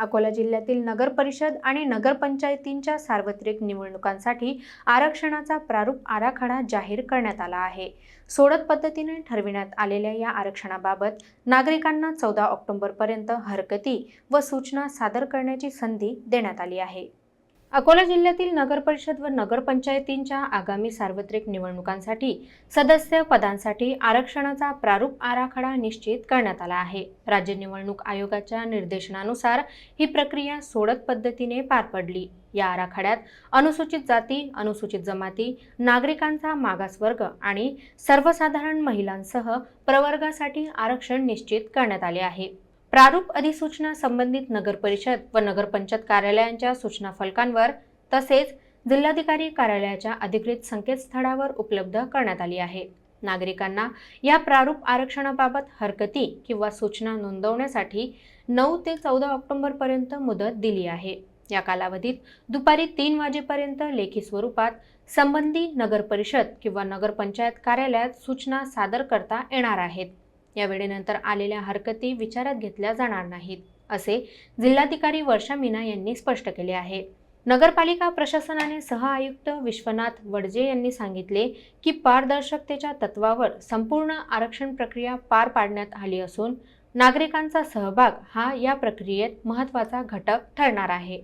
अकोला जिल्ह्यातील नगर परिषद आणि नगरपंचायतींच्या सार्वत्रिक निवडणुकांसाठी आरक्षणाचा प्रारूप आराखडा जाहीर करण्यात आला आहे. सोडत पद्धतीने ठरविण्यात आलेल्या या आरक्षणाबाबत नागरिकांना चौदा ऑक्टोबरपर्यंत हरकती व सूचना सादर करण्याची संधी देण्यात आली आहे. अकोला जिल्ह्यातील नगरपरिषद व नगरपंचायतींच्या आगामी सार्वत्रिक निवडणुकांसाठी सदस्य पदांसाठी आरक्षणाचा प्रारूप आराखडा निश्चित करण्यात आला आहे. राज्य निवडणूक आयोगाच्या निर्देशनानुसार ही प्रक्रिया सोडत पद्धतीने पार पडली. या आराखड्यात अनुसूचित जाती अनुसूचित जमाती नागरिकांचा मागासवर्ग आणि सर्वसाधारण महिलांसह प्रवर्गासाठी आरक्षण निश्चित करण्यात आले आहे. प्रारूप अधिसूचना संबंधित नगरपरिषद व नगरपंचायत कार्यालयांच्या सूचना फलकांवर तसेच जिल्हाधिकारी कार्यालयाच्या अधिकृत संकेतस्थळावर उपलब्ध करण्यात आली आहे. नागरिकांना या प्रारूप आरक्षणाबाबत हरकती किंवा सूचना नोंदवण्यासाठी नऊ ते चौदा ऑक्टोबरपर्यंत मुदत दिली आहे. या कालावधीत दुपारी तीन वाजेपर्यंत लेखी स्वरूपात संबंधी नगरपरिषद किंवा नगरपंचायत कार्यालयात सूचना सादर करता येणार आहेत. या वेळेनंतर आलेल्या हरकती विचारात घेतल्या जाणार नाहीत असे जिल्हाधिकारी वर्षा मीना यांनी स्पष्ट केले आहे. नगरपालिका प्रशासनाने सह आयुक्त विश्वनाथ वडजे यांनी सांगितले की पारदर्शकतेच्या तत्वावर संपूर्ण आरक्षण प्रक्रिया पार पाडण्यात आली असून नागरिकांचा सहभाग हा या प्रक्रियेत महत्त्वाचा घटक ठरणार आहे.